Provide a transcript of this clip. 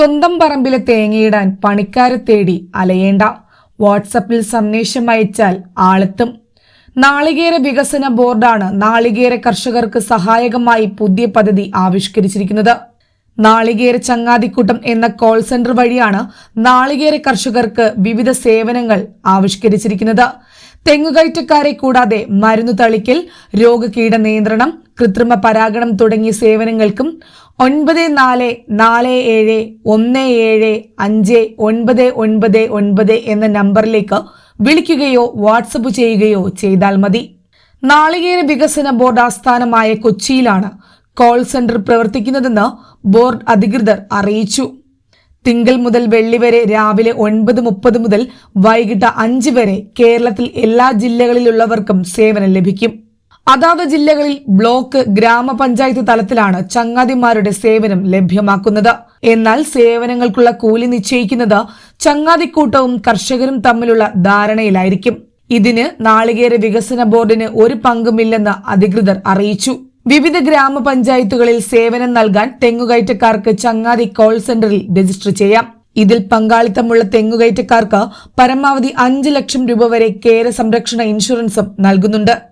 സ്വന്തം പറമ്പിലെ തേങ്ങയിടാൻ പണിക്കാരെ തേടി അലയേണ്ട. വാട്സപ്പിൽ സന്ദേശം അയച്ചാൽ ആളെത്തും. നാളികേര വികസന ബോർഡാണ് നാളികേര കർഷകർക്ക് സഹായകമായി പുതിയ പദ്ധതി ആവിഷ്കരിച്ചിരിക്കുന്നത്. നാളികേര ചങ്ങാതിക്കൂട്ടം എന്ന കോൾ സെന്റർ വഴിയാണ് നാളികേര കർഷകർക്ക് വിവിധ സേവനങ്ങൾ ആവിഷ്കരിച്ചിരിക്കുന്നത്. തെങ്ങുകയറ്റക്കാരെ കൂടാതെ മരുന്നു തളിക്കൽ രോഗകീട നിയന്ത്രണം കൃത്രിമ പരാഗണം തുടങ്ങിയ സേവനങ്ങൾക്കും ഒൻപത് നാല് നാല് ഏഴ് ഒന്ന് ഏഴ് അഞ്ച് ഒൻപത് ഒൻപത് ഒൻപത് എന്ന നമ്പറിലേക്ക് വിളിക്കുകയോ വാട്സപ്പ് ചെയ്യുകയോ ചെയ്താൽ മതി. നാളികേര വികസന ബോർഡ് ആസ്ഥാനമായ കൊച്ചിയിലാണ് കോൾ സെന്റർ പ്രവർത്തിക്കുന്നതെന്ന് ബോർഡ് അധികൃതർ അറിയിച്ചു. തിങ്കൾ മുതൽ വെള്ളി വരെ രാവിലെ ഒൻപത് മുപ്പത് മുതൽ വൈകിട്ട് അഞ്ച് വരെ കേരളത്തിൽ എല്ലാ ജില്ലകളിലുള്ളവർക്കും സേവനം ലഭിക്കും. അതാത് ജില്ലകളിൽ ബ്ലോക്ക് ഗ്രാമപഞ്ചായത്ത് തലത്തിലാണ് ചങ്ങാതിമാരുടെ സേവനം ലഭ്യമാക്കുന്നത്. എന്നാൽ സേവനങ്ങൾക്കുള്ള കൂലി നിശ്ചയിക്കുന്നത് ചങ്ങാതിക്കൂട്ടവും കർഷകരും തമ്മിലുള്ള ധാരണയിലായിരിക്കും. ഇതിന് നാളികേര വികസന ബോർഡിന് ഒരു പങ്കുമില്ലെന്ന് അധികൃതർ അറിയിച്ചു. വിവിധ ഗ്രാമപഞ്ചായത്തുകളിൽ സേവനം നൽകാൻ തെങ്ങുകയറ്റക്കാർക്ക് ചങ്ങാതി കോൾ സെന്ററിൽ രജിസ്റ്റർ ചെയ്യാം. ഇതിൽ പങ്കാളിത്തമുള്ള തെങ്ങുകയറ്റക്കാർക്ക് പരമാവധി അഞ്ച് ലക്ഷം രൂപ വരെ കേര സംരക്ഷണ ഇൻഷുറൻസും നൽകുന്നുണ്ട്.